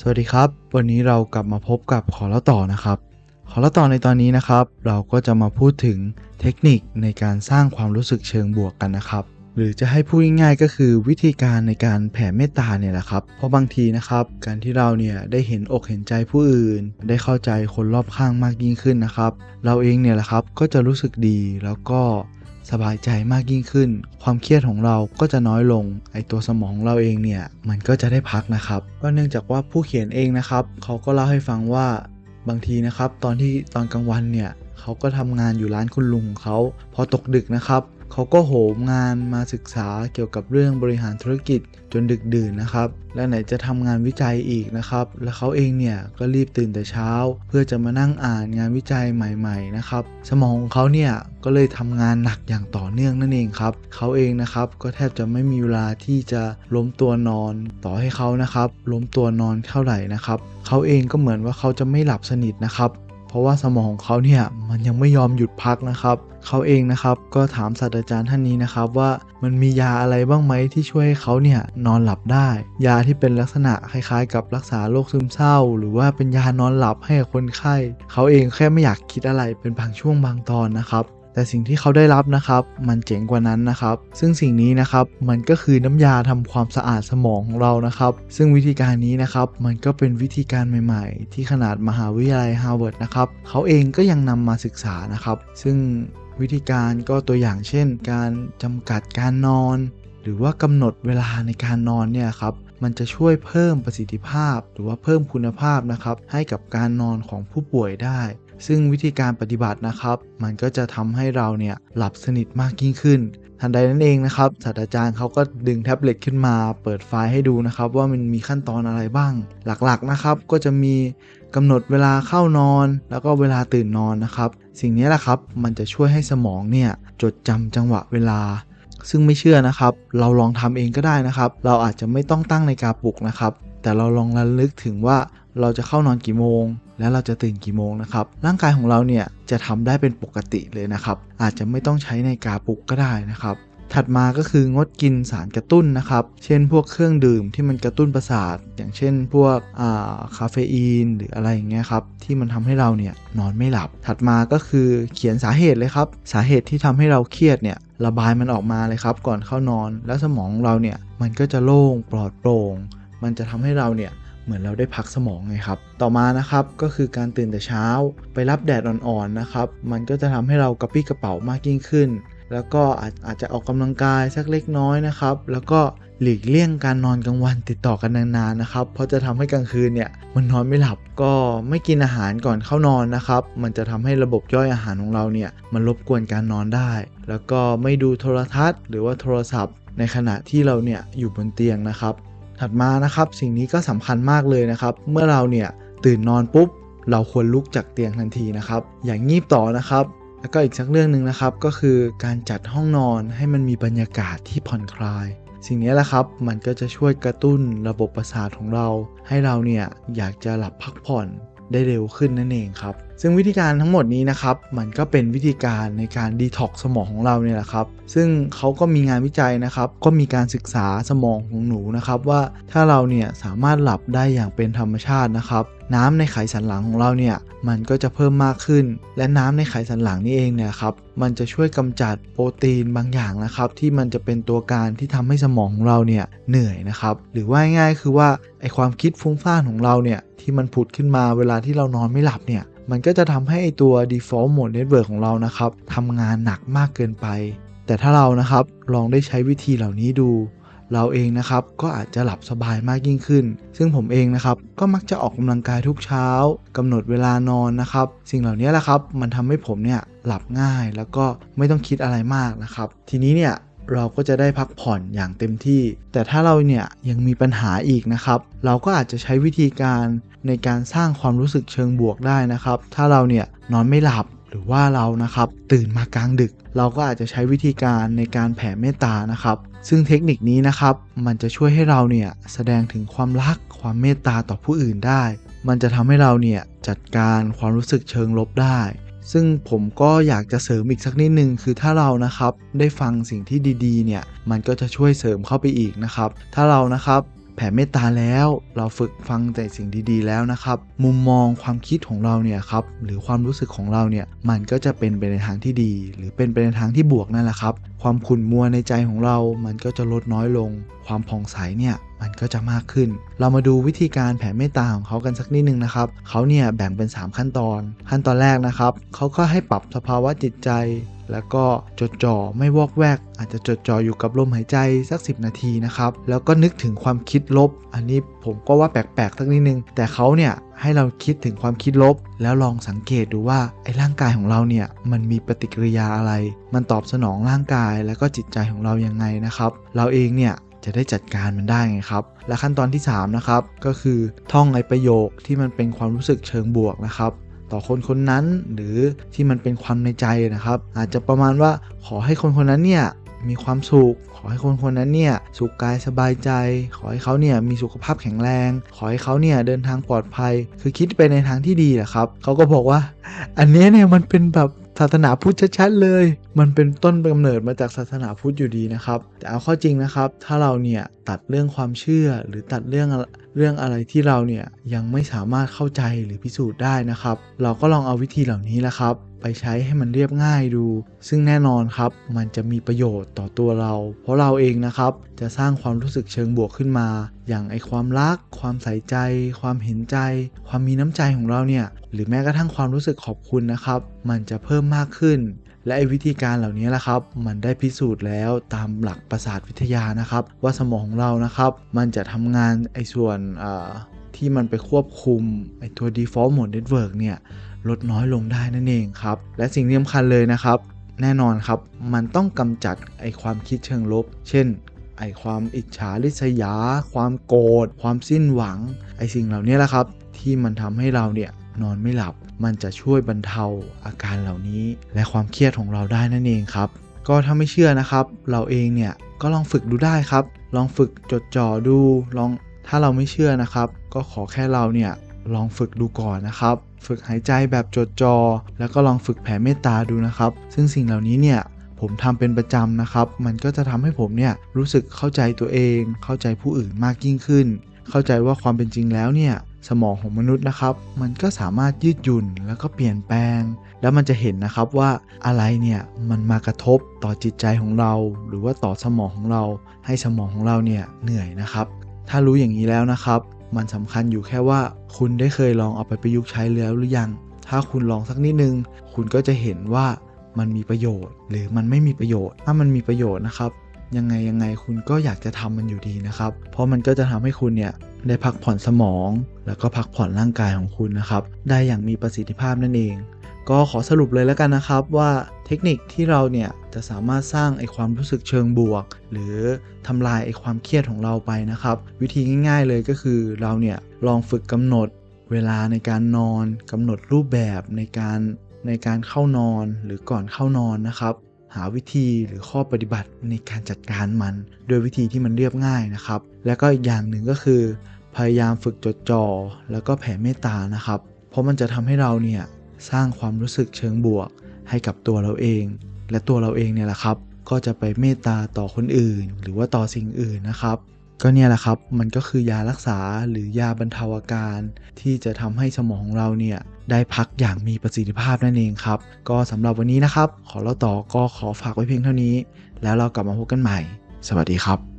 สวัสดีครับ วันนี้เรากลับมาพบกับขอเล่าต่อนะครับ ขอเล่าต่อในตอนนี้นะครับ เราก็จะมาพูดถึงเทคนิคในการสร้างความรู้สึกเชิงบวกกันนะครับ หรือจะให้พูดง่ายๆก็คือวิธีการในการแผ่เมตตาเนี่ยแหละครับ เพราะบางทีนะครับ การที่เราเนี่ยได้เห็นอกเห็นใจผู้อื่น ได้เข้าใจคนรอบข้างมากยิ่งขึ้นนะครับ เราเองเนี่ยแหละครับก็จะรู้สึกดีแล้วก็ สบายใจมากยิ่งขึ้น ความเครียดของเราก็จะน้อยลง ไอตัวสมองเราเองเนี่ย มันก็จะได้พักนะครับ ก็เนื่องจากว่าผู้เขียนเองนะครับ เขาก็เล่าให้ฟังว่าบางทีนะครับ ตอนที่ตอนกลางวันเนี่ย เขาก็ทำงานอยู่ร้านคุณลุงของเขา พอตกดึกนะครับ เขาก็โหมงานมาศึกษาเกี่ยวกับเรื่องบริหารธุรกิจจนดึกดื่นนะครับ และไหนจะทำงานวิจัยอีกนะครับ และเขาเองเนี่ยก็รีบตื่นแต่เช้า เพื่อจะมานั่งอ่านงานวิจัยใหม่ๆนะครับ สมองของเขาเนี่ยก็เลยทำงานหนักอย่างต่อเนื่องนั่นเองครับ เขาเองนะครับก็แทบจะไม่มีเวลาที่จะล้มตัวนอนต่อให้เขานะครับล้มตัวนอนเท่าไหร่นะครับ เขาเองก็เหมือนว่าเขาจะไม่หลับสนิทนะครับ ราะว่าสมองของเขาเนี่ยมันยังไม่ยอมหยุดพักนะครับเขาเองนะครับก็ถามศาสตราจารย์ท่านนี้นะครับว่ามันมียาอะไรบ้างไหมที่ช่วยให้เขาเนี่ยนอนหลับได้ ยาที่เป็นลักษณะคล้ายๆ กับรักษาโรคซึมเศร้า หรือว่าเป็นยานอนหลับให้กับคนไข้เขาเองแค่ไม่อยากคิดอะไรเป็นบางช่วงบางตอนนะครับ แต่สิ่งที่เขาได้รับนะครับ มันเจ๋งกว่านั้นนะครับ ซึ่งสิ่งนี้นะครับมันก็คือน้ำยาทำความสะอาดสมองของเรานะครับ ซึ่งวิธีการนี้นะครับมันก็เป็นวิธีการใหม่ ๆ ที่ขนาดมหาวิทยาลัยฮาร์วาร์ดนะครับเขาเองก็ยังนำมาศึกษานะครับ ซึ่งวิธีการก็ตัวอย่างเช่น การจำกัดการนอน หรือว่ากำหนดเวลาในการนอนเนี่ยครับมันจะช่วยเพิ่มประสิทธิภาพ หรือว่าเพิ่มคุณภาพนะครับให้กับการนอนของผู้ป่วยได้ ซึ่งวิธีการปฏิบัตินะครับ มันก็จะทำให้เราเนี่ยหลับสนิทมากยิ่งขึ้น ทันใดนั้นเองนะครับศาสตราจารย์เขาก็ดึงแท็บเล็ตขึ้นมา เปิดไฟล์ให้ดูนะครับ ว่ามันมีขั้นตอนอะไรบ้าง หลักๆนะครับก็จะมีกำหนดเวลาเข้านอน แล้วก็เวลาตื่นนอนนะครับ สิ่งนี้แหละครับมันจะช่วยให้สมองเนี่ยจดจำจังหวะเวลาซึ่งไม่เชื่อนะครับ เราลองทำเองก็ได้นะครับ เราอาจจะไม่ต้องตั้งในาฬิกาปลุกนะครับ แต่เราลองระลึกถึงว่า เราจะเข้านอนกี่โมง และเราจะตื่นกี่โมงนะครับ ร่างกายของเราเนี่ยจะทำได้เป็นปกติเลยนะครับ อาจจะไม่ต้องใช้ในาฬิกาปลุกก็ได้นะครับถัดมาก็คืองดกินสารกระตุ้นนะครับ เช่นพวกเครื่องดื่มที่มันกระตุ้นประสาท อย่างเช่นพวกคาเฟอีน หรืออะไรอย่างเงี้ยครับ ที่มันทำให้เราเนี่ยนอนไม่หลับ ถัดมาก็คือเขียนสาเหตุเลยครับ สาเหตุที่ทำให้เราเครียดเนี่ยระบายมันออกมาเลยครับก่อนเข้านอน แล้วสมองเราเนี่ยมันก็จะโล่งปลอดโปร่ง มันจะทำให้เราเนี่ย เหมือนเราได้พักสมองไงครับ ต่อมานะครับก็คือการตื่นแต่เช้าไปรับแดดอ่อนๆนะครับ มันก็จะทำให้เรากระปี้กระเป๋ามากยิ่งขึ้น แล้วก็อาจอาจจะออกกำลังกายสักเล็กน้อยนะครับ แล้วก็หลีกเลี่ยงการนอนกลางวันติดต่อกันนานๆนะครับ เพราะจะทำให้กลางคืนเนี่ยมันนอนไม่หลับก็ไม่กินอาหารก่อนเข้านอนนะครับ มันจะทำให้ระบบย่อยอาหารของเราเนี่ยมันรบกวนการนอนได้ แล้วก็ไม่ดูโทรทัศน์ หรือว่าโทรศัพท์ ในขณะที่เราเนี่ยอยู่บนเตียงนะครับ ถัดมานะครับสิ่งนี้ก็สำคัญมากเลยนะครับ เมื่อเราเนี่ยตื่นนอนปุ๊บ เราควรลุกจากเตียงทันทีนะครับ อย่างงีบต่อนะครับ แล้วก็อีกสักเรื่องหนึ่งนะครับ ก็คือการจัดห้องนอนให้มันมีบรรยากาศที่ผ่อนคลาย สิ่งนี้แหละครับมันก็จะช่วยกระตุ้นระบบประสาทของเรา ให้เราเนี่ยอยากจะหลับพักผ่อน ได้เร็วขึ้นนั่นเองครับ ซึ่งวิธีการทั้งหมดนี้นะครับมันก็เป็นวิธีการในการดีท็อกสมองของเราเนี่ยแหละครับ ซึ่งเขาก็มีงานวิจัยนะครับก็มีการศึกษาสมองของหนูนะครับว่าถ้าเราเนี่ยสามารถหลับได้อย่างเป็นธรรมชาตินะครับ น้ำในไขสันหลังของเราเนี่ยมันก็จะเพิ่มมากขึ้น และน้ำในไขสันหลังนี่เองเนี่ยครับมันจะช่วยกำจัดโปรตีนบางอย่างนะครับ ที่มันจะเป็นตัวการที่ทำให้สมองของเราเนี่ยเหนื่อยนะครับ หรือว่าง่ายๆคือว่าไอความคิดฟุ้งซ่านของเราเนี่ยที่มันผุดขึ้นมาเวลาที่เรานอนไม่หลับเนี่ยมันก็จะทำให้ไอตัว default mode network ของเรานะครับทำงานหนักมากเกินไป แต่ถ้าเรานะครับลองได้ใช้วิธีเหล่านี้ดู เราเองนะครับก็อาจจะหลับสบายมากยิ่งขึ้น ซึ่งผมเองนะครับก็มักจะออกกำลังกายทุกเช้ากำหนดเวลานอนนะครับ สิ่งเหล่านี้แหละครับ มันทำให้ผมเนี่ยหลับง่ายแล้วก็ไม่ต้องคิดอะไรมากนะครับ ทีนี้เนี่ยเราก็จะได้พักผ่อนอย่างเต็มที่ แต่ถ้าเราเนี่ยยังมีปัญหาอีกนะครับ เราก็อาจจะใช้วิธีการในการสร้างความรู้สึกเชิงบวกได้นะครับ ถ้าเราเนี่ยนอนไม่หลับหรือว่าเรานะครับตื่นมากลางดึก เราก็อาจจะใช้วิธีการในการแผ่เมตตานะครับ ซึ่งเทคนิคนี้นะครับ มันจะช่วยให้เราเนี่ยแสดงถึงความรักความเมตตาต่อผู้อื่นได้ มันจะทำให้เราเนี่ยจัดการความรู้สึกเชิงลบได้ ซึ่งผมก็อยากจะเสริมอีกสักนิดนึงคือถ้าเรานะครับได้ฟังสิ่งที่ดีๆเนี่ยมันก็จะช่วยเสริมเข้าไปอีกนะครับ ถ้าเรานะครับ แผ่เมตตาแล้ว เราฝึกฟังแต่สิ่งดีๆแล้วนะครับ มุมมองความคิดของเราเนี่ยครับหรือความรู้สึกของเราเนี่ยมันก็จะเป็นไปในทางที่ดี หรือเป็นไปในทางที่บวกนั่นแหละครับ ความขุ่นมัวในใจของเรา มันก็จะลดน้อยลง ความผ่องใสเนี่ยมันก็จะมากขึ้น เรามาดูวิธีการแผ่เมตตาของเขากันสักนิดนึงนะครับ เขาเนี่ยแบ่งเป็น 3 ขั้นตอน ขั้นตอนแรกนะครับ เขาก็ให้ปรับสภาวะจิตใจ แล้วก็จดจ่อไม่วอกแวก อาจจะจดจ่ออยู่กับลมหายใจสัก 10 นาทีนะครับ แล้วก็นึกถึงความคิดลบ อันนี้ผมก็ว่าแปลกๆสักนิดนึง แต่เขาเนี่ยให้เราคิดถึงความคิดลบ แล้วลองสังเกตดูว่าไอ้ร่างกายของเราเนี่ยมันมีปฏิกิริยาอะไร มันตอบสนองร่างกายแล้วก็จิตใจของเรายังไงนะครับ เราเองเนี่ยจะได้จัดการมันได้ไงครับ และขั้นตอนที่ 3 นะครับ ก็คือท่องไอ้ประโยคที่มันเป็นความรู้สึกเชิงบวกนะครับ ต่อคนคนนั้น หรือที่มันเป็นความในใจนะครับ อาจจะประมาณว่าขอให้คนคนนั้นเนี่ยมีความสุข ขอให้คนคนนั้นเนี่ยสุขกายสบายใจ ขอให้เขาเนี่ยมีสุขภาพแข็งแรง ขอให้เขาเนี่ยเดินทางปลอดภัย คือคิดไปในทางที่ดีแหละครับ เขาก็บอกว่า อันนี้เนี่ยมันเป็นแบบศาสนาพุทธชัดๆเลย มันเป็นต้นกำเนิดมาจากศาสนาพุทธอยู่ดีนะครับ แต่เอาข้อจริงนะครับ ถ้าเราเนี่ยตัดเรื่องความเชื่อหรือตัดเรื่อง เรื่องอะไรที่เราเนี่ยยังไม่สามารถเข้าใจหรือพิสูจน์ได้นะครับ เราก็ลองเอาวิธีเหล่านี้แหละครับ ไปใช้ให้มันเรียบง่ายดู ซึ่งแน่นอนครับ มันจะมีประโยชน์ต่อตัวเรา เพราะเราเองนะครับ จะสร้างความรู้สึกเชิงบวกขึ้นมา อย่างไอความรัก ความใส่ใจ ความเห็นใจ ความมีน้ำใจของเราเนี่ย หรือแม้กระทั่งความรู้สึกขอบคุณนะครับ มันจะเพิ่มมากขึ้น และไอ้วิธีการเหล่านี้แหละครับ มันได้พิสูจน์แล้วตามหลักประสาทวิทยานะครับ ว่าสมองของเรานะครับ มันจะทำงานไอ้ส่วนที่มันไปควบคุมไอ้ตัว default mode network เนี่ยลดน้อยลงได้นั่นเองครับ และสิ่งที่สำคัญเลยนะครับ แน่นอนครับ มันต้องกำจัดไอ้ความคิดเชิงลบ เช่นไอ้ความอิจฉาริษยา ความโกรธ ความสิ้นหวัง ไอ้สิ่งเหล่านี้แหละครับ ที่มันทำให้เราเนี่ย นอนไม่หลับ มันจะช่วยบรรเทาอาการเหล่านี้ และความเครียดของเราได้นั่นเองครับ ก็ถ้าไม่เชื่อนะครับ เราเองเนี่ยก็ลองฝึกดูได้ครับ ลองฝึกจดจ่อดูลองถ้าเราไม่เชื่อนะครับ ก็ขอแค่เราเนี่ยลองฝึกดูก่อนนะครับ ฝึกหายใจแบบจดจอ่อแล้วก็ลองฝึกแผ่เมตตาดูนะครับ ซึ่งสิ่งเหล่านี้เนี่ยผมทำเป็นประจำนะครับ มันก็จะทำให้ผมเนี่ยรู้สึกเข้าใจตัวเอง เข้าใจผู้อื่นมากยิ่งขึ้น เข้าใจว่าความเป็นจริงแล้วเนี่ย สมองของมนุษย์นะครับ มันก็สามารถยืดหยุ่นแล้วก็เปลี่ยนแปลง แล้วมันจะเห็นนะครับว่าอะไรเนี่ยมันมากระทบต่อจิตใจของเรา หรือว่าต่อสมองของเรา ให้สมองของเราเนี่ยเหนื่อยนะครับ ถ้ารู้อย่างนี้แล้วนะครับ มันสำคัญอยู่แค่ว่า คุณได้เคยลองเอาไปประยุกต์ใช้แล้วหรือยัง ถ้าคุณลองสักนิดนึง คุณก็จะเห็นว่ามันมีประโยชน์ หรือมันไม่มีประโยชน์ ถ้ามันมีประโยชน์นะครับ ยังไงยังไงคุณก็อยากจะทำมันอยู่ดีนะครับ เพราะมันก็จะทำให้คุณเนี่ยได้พักผ่อนสมอง แล้วก็พักผ่อนร่างกายของคุณนะครับ ได้อย่างมีประสิทธิภาพนั่นเอง ก็ขอสรุปเลยแล้วกันนะครับว่าเทคนิคที่เราเนี่ยจะสามารถสร้างไอความรู้สึกเชิงบวก หรือทำลายไอความเครียดของเราไปนะครับ วิธีง่าย ๆเลยก็คือเราเนี่ยลองฝึกกำหนดเวลาในการนอนกำหนดรูปแบบในการในการเข้านอนหรือก่อนเข้านอนนะครับ หาวิธีหรือข้อปฏิบัติในการจัดการมัน โดยวิธีที่มันเรียบง่ายนะครับ และก็อีกอย่างหนึ่งก็คือ พยายามฝึกจดจ่อแล้วก็แผ่เมตตานะครับ เพราะมันจะทำให้เราเนี่ยสร้างความรู้สึกเชิงบวก ให้กับตัวเราเอง และตัวเราเองเนี่ยแหละครับ ก็จะไปเมตตาต่อคนอื่น หรือว่าต่อสิ่งอื่นนะครับ ก็เนี่ยแหละครับมันก็คือยารักษาหรือยาบรรเทาอาการ ที่จะทำให้สมองของเราเนี่ยได้พักอย่างมีประสิทธิภาพนั่นเองครับ ก็สำหรับวันนี้นะครับ ขอเล่าต่อก็ขอฝากไว้เพียงเท่านี้ แล้วเรากลับมาพบกันใหม่ สวัสดีครับ